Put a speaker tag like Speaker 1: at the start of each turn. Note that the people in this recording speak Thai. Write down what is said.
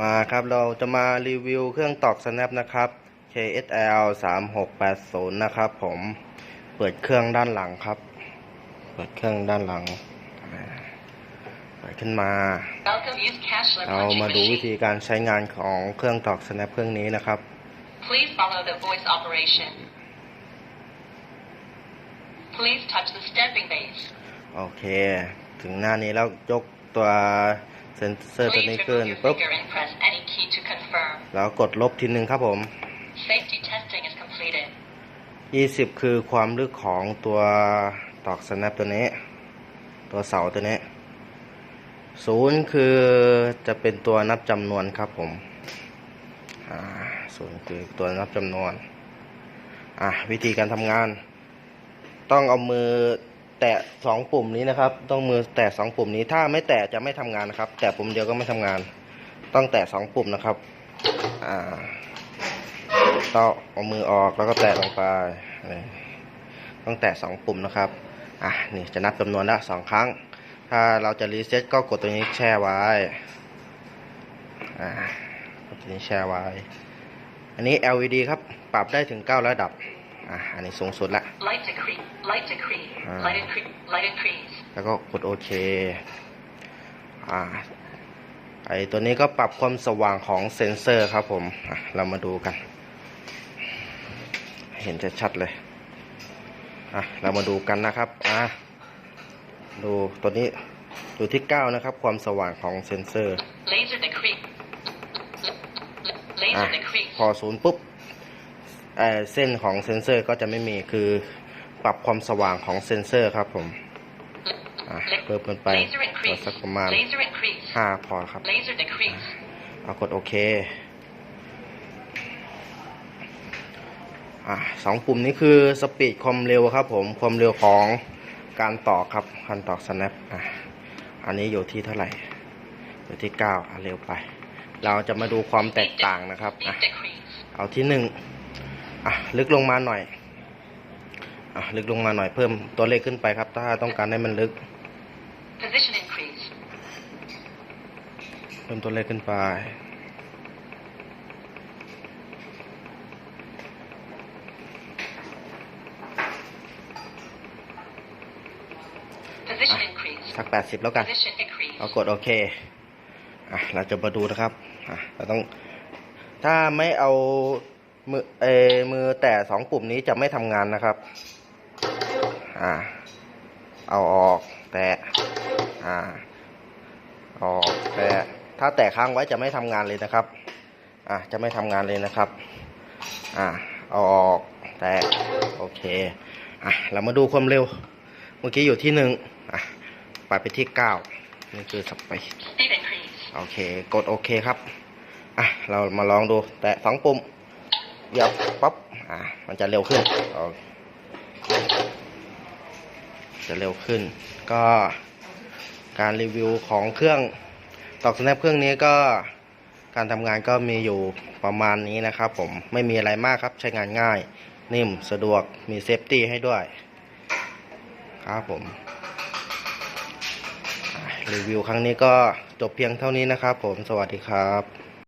Speaker 1: มาครับเราจะมารีวิวเครื่องตอก snap นะครับ KSL 3680 นะครับผม เปิดเครื่องด้านหลังครับ เปิดเครื่องด้านหลังอ่าเปิดขึ้นมา
Speaker 2: Welcome use cashless
Speaker 1: เรา
Speaker 2: punching
Speaker 1: มาดูวิ
Speaker 2: machine.
Speaker 1: ธีการใช้งานของเครื่องตอก snap เครื่องนี้นะครับ
Speaker 2: Please follow the voice operation. Please touch the stamping base.
Speaker 1: โอเค ถึงหน้านี้แล้วยกตัว เซนเซอร์ตัว
Speaker 2: Please
Speaker 1: นี้ขึ้น
Speaker 2: remove your
Speaker 1: ปุ๊บ
Speaker 2: finger and press any key to confirm.
Speaker 1: แล้วกดลบทีนึงครับผม
Speaker 2: Safety testing is completed.
Speaker 1: 20 คือความลึกของตัวตอก snap ตัวนี้ ตัวเสาตัวนี้ศูนย์คือจะเป็นตัวนับจำนวนครับผมอ่าศูนย์คือตัวนับจำนวน อะ วิธีการทำงาน ต้องเอามือ แตะสองปุ่มนี้นะครับ ต้องมือแตะสองปุ่มนี้ ถ้าไม่แตะจะไม่ทำงานนะครับ แตะปุ่มเดียวก็ไม่ทำงาน ต้องแตะสองปุ่มนะครับ อ่าต้องเอามือออกแล้วก็แตะลงไปนี่ต้องแตะสองปุ่มนะครับ อะนี่จะนับจำนวนละสองครั้ง ถ้าเราจะรีเซ็ตก็กดตัวนี้แช่ไว้ อ่ากดตัวนี้แช่ไว้ อันนี้ LED ครับ ปรับได้ถึง9ระดับ อะอันนี้สูงสุดละ
Speaker 2: Light decrease. Light decrease.
Speaker 1: Ah.
Speaker 2: Light increase. Light increase.
Speaker 1: แล้วก็กดโอเคอ่าไอตัวนี้ก็ปรับความสว่างของเซ็นเซอร์ครับผมอะเรามาดูกัน เห็นชัดๆเลยอะเรามาดูกันนะครับอะดูตัวนี้อยู่ที่ 9 นะครับ ความสว่างของเซ็นเซอร์
Speaker 2: Laser decrease. L-
Speaker 1: อะ
Speaker 2: Laser decrease.
Speaker 1: พอศูนย์ปุ๊บ เออเส้นของเซ็นเซอร์ก็จะไม่มีคือปรับความสว่างของเซ็นเซอร์ครับผมอะเพิ่มขึ้นไป
Speaker 2: Laser
Speaker 1: ตัว
Speaker 2: increase.
Speaker 1: สักประมาณ5พอครับเอากดโอเคอะสองปุ่มนี้คือสปีดความเร็วครับผมความเร็วของการต่อครับการต่อ snap อะอันนี้อยู่ที่เท่าไหร่อยู่ที่9อะเร็วไป เราจะมาดูความแตกต่างนะครับอะเอาที่หนึ่ง อะลึกลงมาหน่อยอะลึกลงมาหน่อยเพิ่มตัวเลขขึ้นไปครับ ถ้าต้องการให้มันลึก
Speaker 2: Position increase.
Speaker 1: เพิ่มตัวเลขขึ้นไป
Speaker 2: Position
Speaker 1: Ah.
Speaker 2: increase.
Speaker 1: สักแปดสิบแล้วกัน
Speaker 2: Position decrease.
Speaker 1: เรากดโอเคอะเราจะมาดูนะครับอะเราต้องถ้าไม่เอา มือเออมือแต่สองปุ่มนี้จะไม่ทำงานนะครับ อ่า เอาออก แตะ อ่า ออก แตะ ถ้าแตะค้างไว้จะไม่ทำงานเลยนะครับ อะจะไม่ทำงานเลยนะครับ อ่าเอาออก แตะ โอเค อะ เรามาดูความเร็ว เมื่อกี้อยู่ที่หนึ่งอะ ไปไปที่เก้านี่คือสปีด
Speaker 2: Speed increase.
Speaker 1: โอเค กดโอเคครับ อะ เรามาลองดู แตะสองปุ่ม เหยียบปั๊บอะมันจะเร็วขึ้นจะเร็วขึ้น ก็การรีวิวของเครื่องตอกสแนปเครื่องนี้ก็การทำงานก็มีอยู่ประมาณนี้นะครับผมไม่มีอะไรมากครับใช้งานง่าย นิ่มสะดวกมีเซฟตี้ให้ด้วยครับผมรีวิวครั้งนี้ก็จบเพียงเท่านี้นะครับผมสวัสดีครับ